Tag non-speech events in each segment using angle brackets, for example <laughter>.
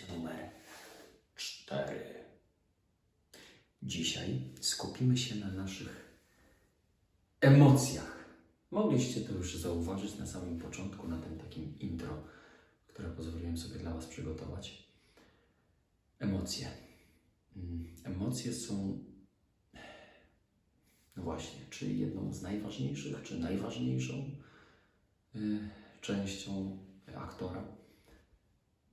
Numer 4. Dzisiaj skupimy się na naszych emocjach. Mogliście to już zauważyć na samym początku, na tym takim intro, które pozwoliłem sobie dla Was przygotować. Emocje. Mm, Emocje są, no właśnie, czy jedną z najważniejszych, czy najważniejszą y, częścią aktora,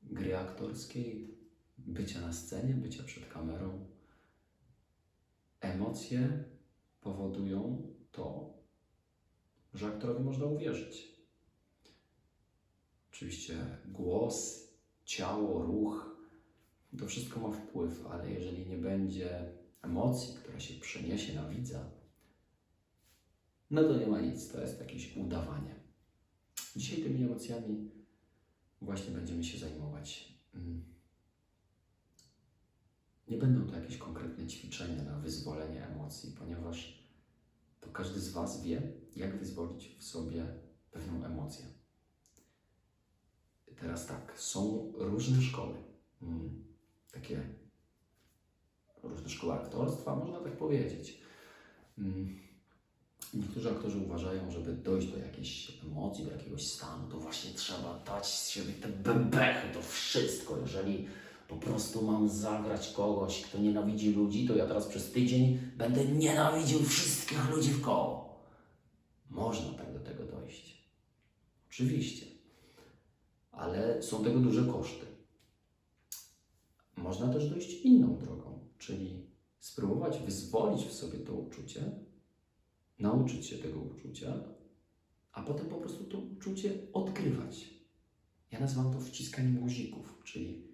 gry aktorskiej, bycia na scenie, bycia przed kamerą. Emocje powodują to, że aktorowi można uwierzyć. Oczywiście głos, ciało, ruch, to wszystko ma wpływ, ale jeżeli nie będzie emocji, która się przeniesie na widza, no to nie ma nic, to jest jakieś udawanie. Dzisiaj tymi emocjami właśnie będziemy się zajmować. Mm. Nie będą to jakieś konkretne ćwiczenia na wyzwolenie emocji, ponieważ to każdy z Was wie, jak wyzwolić w sobie pewną emocję. Teraz tak, są różne szkoły. Mm, Takie różne szkoły aktorstwa, można tak powiedzieć. Niektórzy aktorzy uważają, żeby dojść do jakiejś emocji, do jakiegoś stanu, to właśnie trzeba dać z siebie te bebechy, to wszystko. Jeżeli po prostu mam zagrać kogoś, kto nienawidzi ludzi, to ja teraz przez tydzień będę nienawidził wszystkich ludzi w koło. Można tak do tego dojść. Oczywiście. Ale są tego duże koszty. Można też dojść inną drogą, czyli spróbować wyzwolić w sobie to uczucie, nauczyć się tego uczucia, a potem po prostu to uczucie odkrywać. Ja nazywam to wciskaniem guzików, czyli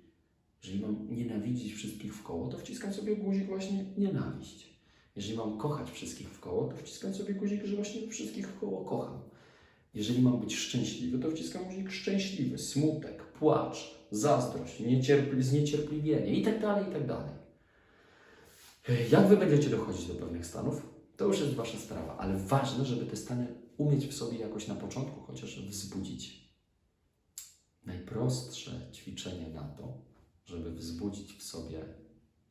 jeżeli mam nienawidzić wszystkich w koło, to wciskam sobie guzik właśnie nienawiść. Jeżeli mam kochać wszystkich w koło, to wciskam sobie guzik, że właśnie wszystkich w koło kocham. Jeżeli mam być szczęśliwy, to wciskam guzik szczęśliwy, smutek, płacz, zazdrość, niecierpli, zniecierpliwienie i tak dalej, i tak. Jak wy będziecie dochodzić do pewnych stanów, to już jest wasza sprawa, ale ważne, żeby te stany umieć w sobie jakoś na początku chociaż wzbudzić. Najprostsze ćwiczenie na to, żeby wzbudzić w sobie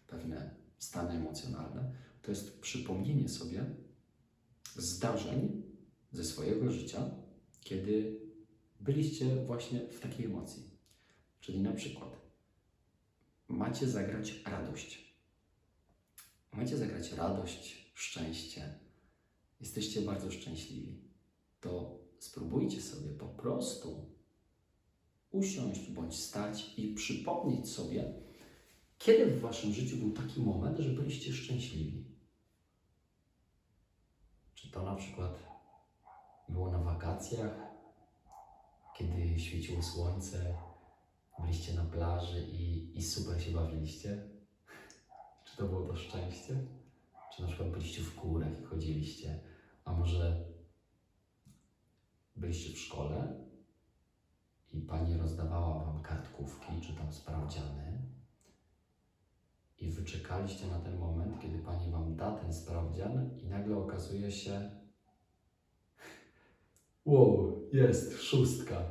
pewne stany emocjonalne, to jest przypomnienie sobie zdarzeń ze swojego życia, kiedy byliście właśnie w takiej emocji. Czyli na przykład macie zagrać radość. Macie zagrać radość, szczęście. Jesteście bardzo szczęśliwi. To spróbujcie sobie po prostu usiąść bądź stać i przypomnieć sobie, kiedy w waszym życiu był taki moment, że byliście szczęśliwi. Czy to na przykład było na wakacjach, kiedy świeciło słońce, byliście na plaży i, i super się bawiliście? Czy to było to szczęście? Czy na przykład byliście w górach i chodziliście? A może byliście w szkole i pani rozdawała wam kartkówki czy tam sprawdziany i wyczekaliście na ten moment, kiedy pani wam da ten sprawdzian i nagle okazuje się <laughs> wow, jest szóstka.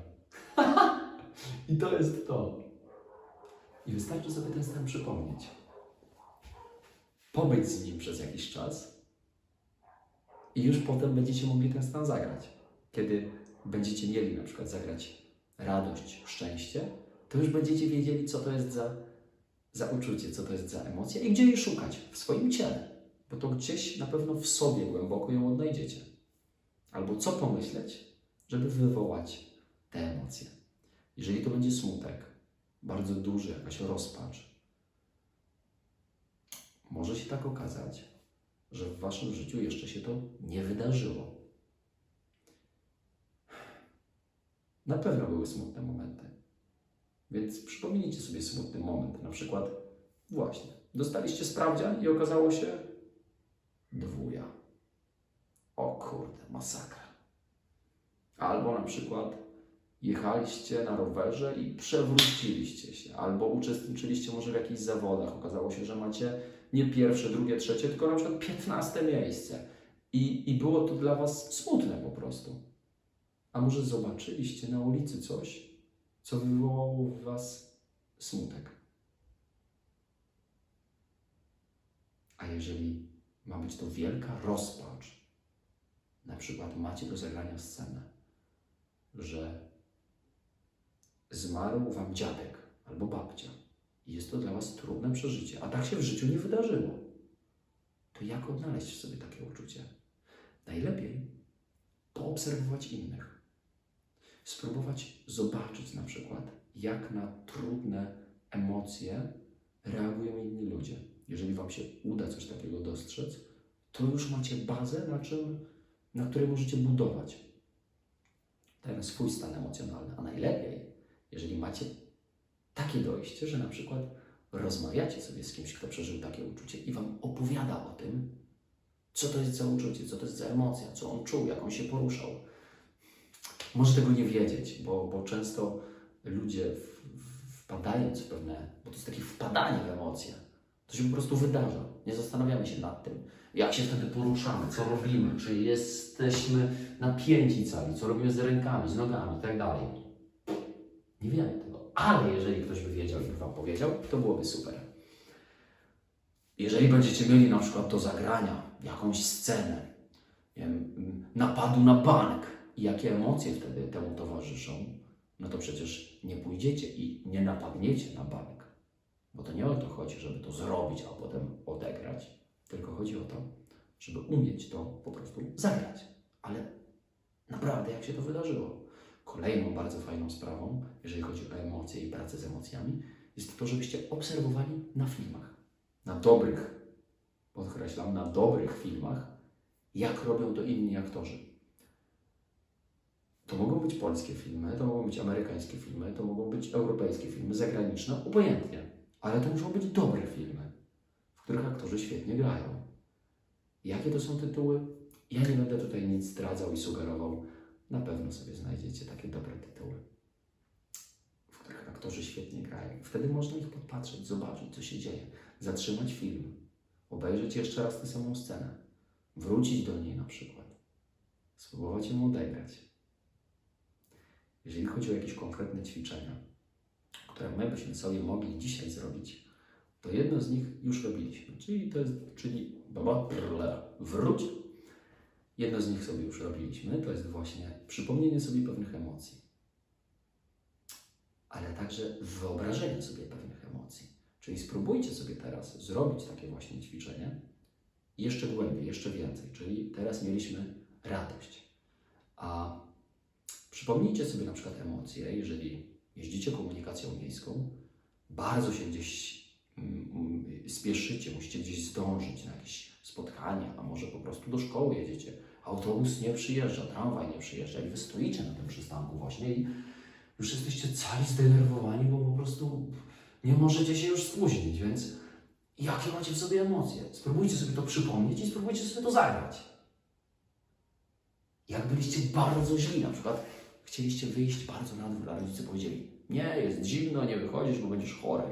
<laughs> I to jest to. I wystarczy sobie ten stan przypomnieć. Pobyć z nim przez jakiś czas i już potem będziecie mogli ten stan zagrać. Kiedy będziecie mieli na przykład zagrać radość, szczęście, to już będziecie wiedzieli, co to jest za, za uczucie, co to jest za emocja i gdzie jej szukać w swoim ciele, bo to gdzieś na pewno w sobie głęboko ją odnajdziecie. Albo co pomyśleć, żeby wywołać te emocje. Jeżeli to będzie smutek, bardzo duży, jakaś rozpacz, się tak okazać, że w waszym życiu jeszcze się to nie wydarzyło. Na pewno były smutne momenty. Więc przypomnijcie sobie smutny moment. Na przykład, właśnie, dostaliście sprawdzian i okazało się dwuja. O kurde, masakra. Albo na przykład jechaliście na rowerze i przewróciliście się, albo uczestniczyliście może w jakichś zawodach. Okazało się, że macie nie pierwsze, drugie, trzecie, tylko na przykład piętnaste miejsce. I, I było to dla Was smutne po prostu. A może zobaczyliście na ulicy coś, co wywołało w Was smutek. A jeżeli ma być to wielka rozpacz, na przykład macie do zagrania scenę, że zmarł wam dziadek albo babcia jest to dla was trudne przeżycie, a tak się w życiu nie wydarzyło, to jak odnaleźć w sobie takie uczucie? Najlepiej poobserwować innych. Spróbować zobaczyć na przykład, jak na trudne emocje reagują inni ludzie. Jeżeli Wam się uda coś takiego dostrzec, to już macie bazę, na, czym, na której możecie budować ten swój stan emocjonalny. A najlepiej, jeżeli macie takie dojście, że na przykład rozmawiacie sobie z kimś, kto przeżył takie uczucie i Wam opowiada o tym, co to jest za uczucie, co to jest za emocja, co on czuł, jak on się poruszał. Może tego nie wiedzieć, bo, bo często ludzie w, w, wpadając w pewne, bo to jest takie wpadanie w emocje, to się po prostu wydarza. Nie zastanawiamy się nad tym, jak się wtedy poruszamy, co robimy, czy jesteśmy napięci cali, co robimy z rękami, z nogami i tak. Nie wiemy ale jeżeli ktoś by wiedział i by Wam powiedział, to byłoby super. Jeżeli będziecie mieli na przykład do zagrania jakąś scenę, wiem, napadu na bank i jakie emocje wtedy temu towarzyszą, no to przecież nie pójdziecie i nie napadniecie na bank. Bo to nie o to chodzi, żeby to zrobić, a potem odegrać, tylko chodzi o to, żeby umieć to po prostu zagrać. Ale naprawdę, jak się to wydarzyło. Kolejną bardzo fajną sprawą, jeżeli chodzi o emocje i pracę z emocjami, jest to, żebyście obserwowali na filmach. Na dobrych, podkreślam, na dobrych filmach, jak robią to inni aktorzy. To mogą być polskie filmy, to mogą być amerykańskie filmy, to mogą być europejskie filmy, zagraniczne, obojętnie. Ale to muszą być dobre filmy, w których aktorzy świetnie grają. Jakie to są tytuły? Ja nie będę tutaj nic zdradzał i sugerował. Na pewno sobie znajdziecie takie dobre tytuły, w których aktorzy świetnie grają. Wtedy można ich podpatrzeć, zobaczyć, co się dzieje, zatrzymać film, obejrzeć jeszcze raz tę samą scenę, wrócić do niej na przykład, spróbować ją odegrać. Jeżeli chodzi o jakieś konkretne ćwiczenia, które my byśmy sobie mogli dzisiaj zrobić, to jedno z nich już robiliśmy, czyli to jest, czyli baba, wróć. Jedno z nich sobie już robiliśmy, to jest właśnie przypomnienie sobie pewnych emocji, ale także wyobrażenie sobie pewnych emocji. Czyli spróbujcie sobie teraz zrobić takie właśnie ćwiczenie jeszcze głębiej, jeszcze więcej. Czyli teraz mieliśmy radość. A przypomnijcie sobie na przykład emocje, jeżeli jeździcie komunikacją miejską, bardzo się gdzieś spieszycie, musicie gdzieś zdążyć na jakieś spotkanie, a może po prostu do szkoły jedziecie. Autobus nie przyjeżdża, tramwaj nie przyjeżdża i wy stoicie na tym przystanku właśnie i już jesteście cali zdenerwowani, bo po prostu nie możecie się już spóźnić, więc jakie macie w sobie emocje? Spróbujcie sobie to przypomnieć i spróbujcie sobie to zagrać. Jak byliście bardzo źli, na przykład chcieliście wyjść bardzo na dwór, a rodzice powiedzieli, nie, jest zimno, nie wychodzisz, bo będziesz chory.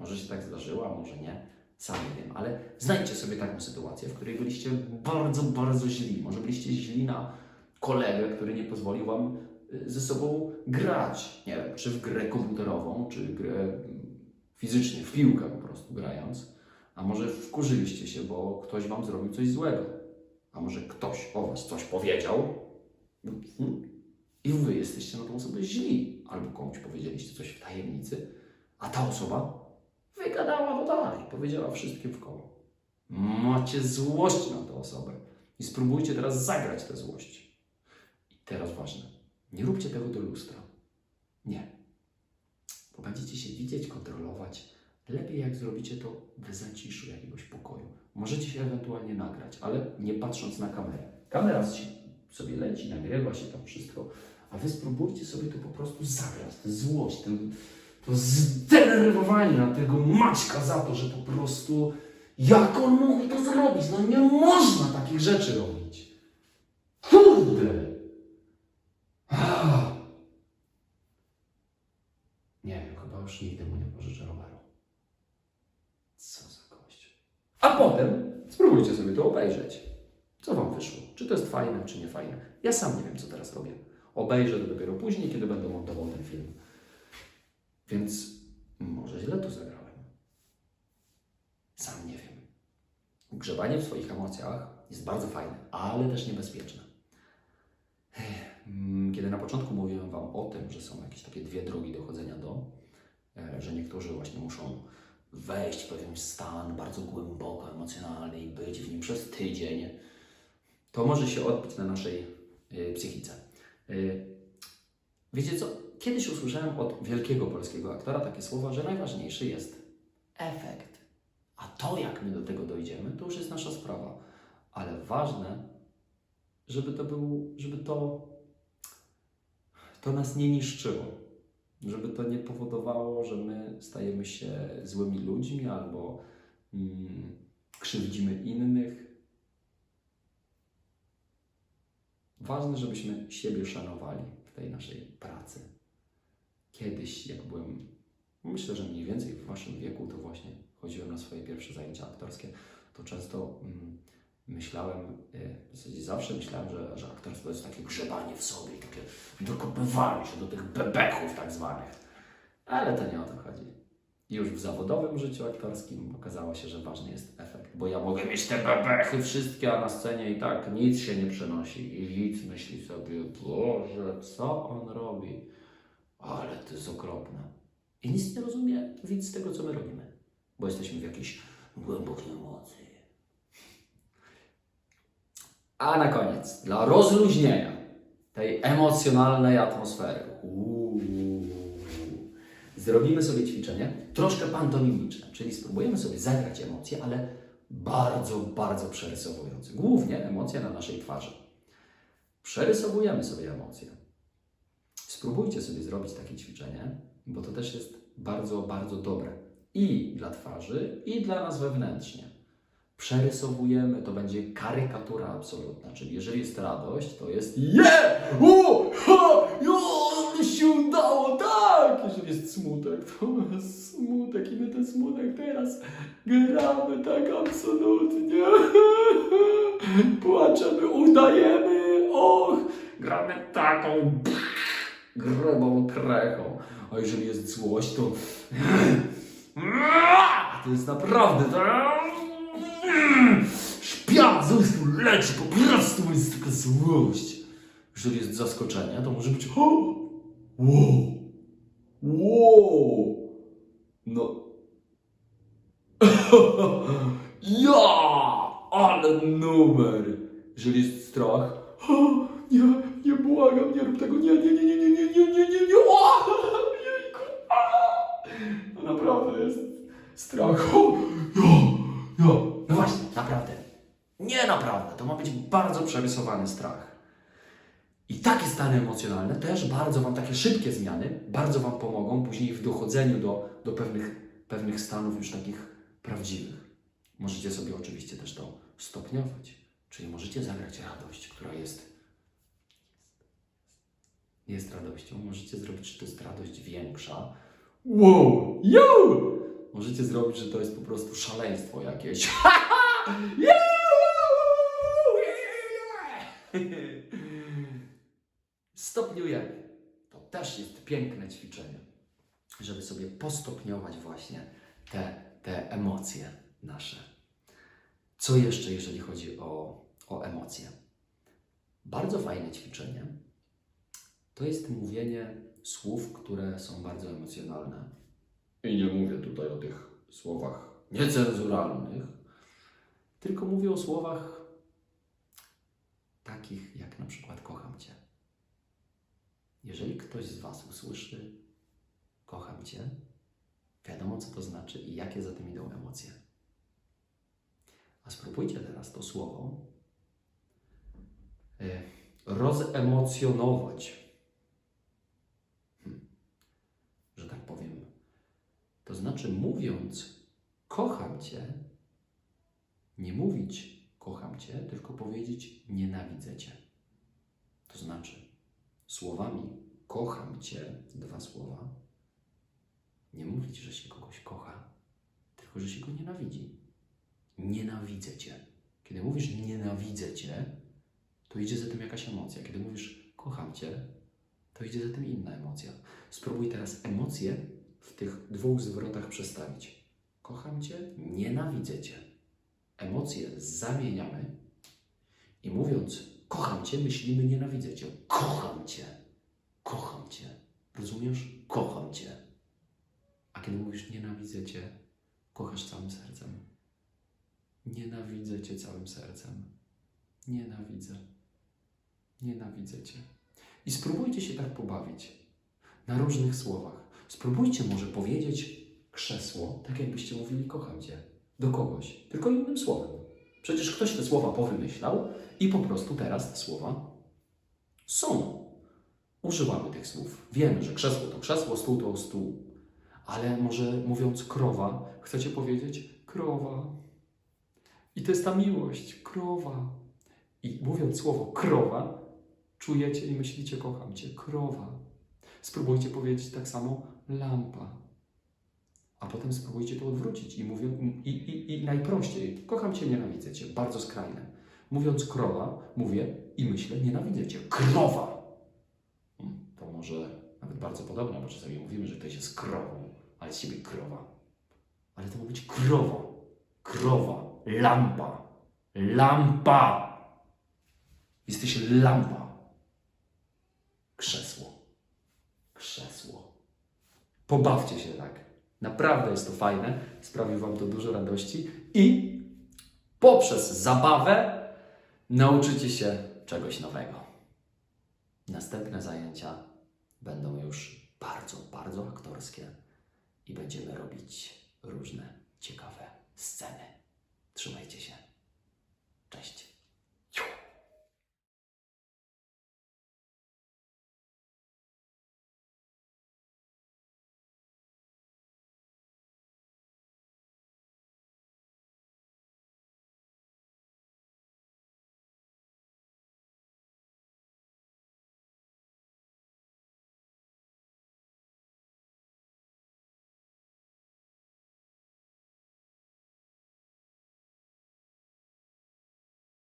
Może się tak zdarzyło, a może nie, sam nie wiem, ale znajdźcie sobie taką sytuację, w której byliście bardzo, bardzo źli. Może byliście źli na kolegę, który nie pozwolił wam y, ze sobą grać, nie wiem, czy w grę komputerową, czy grę mm, fizycznie, w piłkę po prostu grając, a może wkurzyliście się, bo ktoś wam zrobił coś złego, a może ktoś o was coś powiedział? Mhm, i wy jesteście na tą osobę źli, albo komuś powiedzieliście coś w tajemnicy, a ta osoba wygadała to dalej, powiedziała wszystkim w koło. Macie złość na tę osobę i spróbujcie teraz zagrać tę złość. I teraz ważne, nie róbcie tego do lustra. Nie. Bo będziecie się widzieć, kontrolować. Lepiej jak zrobicie to w zaciszu jakiegoś pokoju. Możecie się ewentualnie nagrać, ale nie patrząc na kamerę. Kamera sobie leci, nagrywa się tam wszystko, a wy spróbujcie sobie to po prostu zagrać, tę złość, ten, to zdenerwowanie na tego Maćka za to, że po prostu jak on mógł to zrobić? No nie można takich rzeczy robić. Kurde! Ah. Nie wiem, chyba już nigdy mu nie pożyczę roweru. Co za gość. A potem spróbujcie sobie to obejrzeć. Co wam wyszło? Czy to jest fajne, czy nie fajne? Ja sam nie wiem, co teraz robię. Obejrzę to dopiero później, kiedy będę montował ten film. Więc może źle to zagrałem. Sam nie wiem. Grzebanie w swoich emocjach jest bardzo fajne, ale też niebezpieczne. Hmm, kiedy na początku mówiłem Wam o tym, że są jakieś takie dwie drogi dochodzenia do, e, że niektórzy właśnie muszą wejść w pewien stan bardzo głęboko emocjonalny i być w nim przez tydzień, to może się odbić na naszej e, psychice. E, wiecie co? Kiedyś usłyszałem od wielkiego polskiego aktora takie słowa, że najważniejszy jest efekt. A to, jak my do tego dojdziemy, to już jest nasza sprawa. Ale ważne, żeby to był, żeby to, to nas nie niszczyło. Żeby to nie powodowało, że my stajemy się złymi ludźmi albo mm, krzywdzimy innych. Ważne, żebyśmy siebie szanowali w tej naszej pracy. Kiedyś, jak byłem, myślę, że mniej więcej w Waszym wieku, to właśnie chodziłem na swoje pierwsze zajęcia aktorskie, to często mm, myślałem, y, w zasadzie zawsze myślałem, że, że aktorstwo to jest takie grzebanie w sobie, takie dokopywanie się do tych bebechów tak zwanych. Ale to nie o to chodzi. Już w zawodowym życiu aktorskim okazało się, że ważny jest efekt, bo ja mogę mieć te bebechy wszystkie, a na scenie i tak nic się nie przenosi. I widz myśli sobie, Boże, co on robi? Ale to jest okropne. I nic nie rozumie widz z tego, co my robimy, bo jesteśmy w jakiejś głębokiej emocji. A na koniec, dla rozluźnienia tej emocjonalnej atmosfery, uuu, zrobimy sobie ćwiczenie troszkę pantomimiczne, czyli spróbujemy sobie zagrać emocje, ale bardzo, bardzo przerysowujące. Głównie emocje na naszej twarzy. Przerysowujemy sobie emocje. Spróbujcie sobie zrobić takie ćwiczenie, bo to też jest bardzo, bardzo dobre i dla twarzy, i dla nas wewnętrznie przerysowujemy, to będzie karykatura absolutna. Czyli jeżeli jest radość, to jest je! O! Ha! Się udało! Tak! Jeżeli jest smutek, to smutek i my ten smutek teraz gramy tak absolutnie. Płaczemy, udajemy, och! Gramy taką grubą krechą. A jeżeli jest złość, to to jest naprawdę z ust leci, po prostu jest taka złość. Jeżeli jest zaskoczenie, to może być wow, wow, no, <laughs> ja, ale numer. Jeżeli jest strach, nie, nie błagam, nie rób tego, nie, nie, nie, nie, nie, nie, nie, nie, nie, nie, o, jejku. No naprawdę jest strach, o, ja, ja, no właśnie, naprawdę. Nie naprawdę, to ma być bardzo przerysowany strach. I takie stany emocjonalne też bardzo Wam, takie szybkie zmiany, bardzo Wam pomogą później w dochodzeniu do, do pewnych, pewnych stanów już takich prawdziwych. Możecie sobie oczywiście też to stopniować. Czyli możecie zagrać radość, która jest, jest radością. Możecie zrobić, że to jest radość większa. Wow! Yo! Możecie zrobić, że to jest po prostu szaleństwo jakieś. <laughs> <laughs> Stopniujemy. To też jest piękne ćwiczenie, żeby sobie postopniować właśnie te, te emocje nasze. Co jeszcze, jeżeli chodzi o, o emocje? Bardzo fajne ćwiczenie to jest mówienie słów, które są bardzo emocjonalne. I nie mówię tutaj o tych słowach niecenzuralnych, tylko mówię o słowach takich jak na przykład kocham Cię. Jeżeli ktoś z Was usłyszy kocham Cię, wiadomo co to znaczy i jakie za tym idą emocje. A spróbujcie teraz to słowo e, rozemocjonować. Hmm. Że tak powiem. To znaczy, mówiąc kocham Cię, nie mówić kocham Cię, tylko powiedzieć nienawidzę Cię. To znaczy, słowami kocham Cię, dwa słowa, nie mówić, że się kogoś kocha, tylko że się go nienawidzi. Nienawidzę Cię. Kiedy mówisz nienawidzę Cię, to idzie za tym jakaś emocja. Kiedy mówisz kocham Cię, to idzie za tym inna emocja. Spróbuj teraz emocje w tych dwóch zwrotach przestawić. Kocham Cię, nienawidzę Cię. emocje zamieniamy i mówiąc kocham Cię, myślimy nienawidzę Cię. Kocham Cię. Kocham Cię. Rozumiesz? Kocham Cię. A kiedy mówisz nienawidzę Cię, kochasz całym sercem. Nienawidzę Cię całym sercem. Nienawidzę. Nienawidzę Cię. I spróbujcie się tak pobawić na różnych słowach. Spróbujcie może powiedzieć krzesło, tak jakbyście mówili kocham Cię do kogoś, tylko innym słowem. Przecież ktoś te słowa powymyślał i po prostu teraz te słowa są. Używamy tych słów. Wiemy, że krzesło to krzesło, stół to stół. Ale może mówiąc krowa, chcecie powiedzieć krowa. I to jest ta miłość, krowa. I mówiąc słowo krowa, czujecie i myślicie kocham Cię, krowa. Spróbujcie powiedzieć tak samo lampa. A potem spróbujcie to odwrócić i mówię, i, i, i najprościej, kocham Cię, nienawidzę Cię, bardzo skrajne. Mówiąc krowa, mówię i myślę, nienawidzę Cię, krowa. Hmm, To może nawet bardzo podobne, bo czasami mówimy, że ktoś jest krową, ale z siebie krowa. Ale to ma być krowa, krowa, lampa, lampa. Jesteś lampa. Krzesło, krzesło. Pobawcie się tak. Naprawdę jest to fajne, sprawi Wam to dużo radości i poprzez zabawę nauczycie się czegoś nowego. Następne zajęcia będą już bardzo, bardzo aktorskie i będziemy robić różne ciekawe sceny.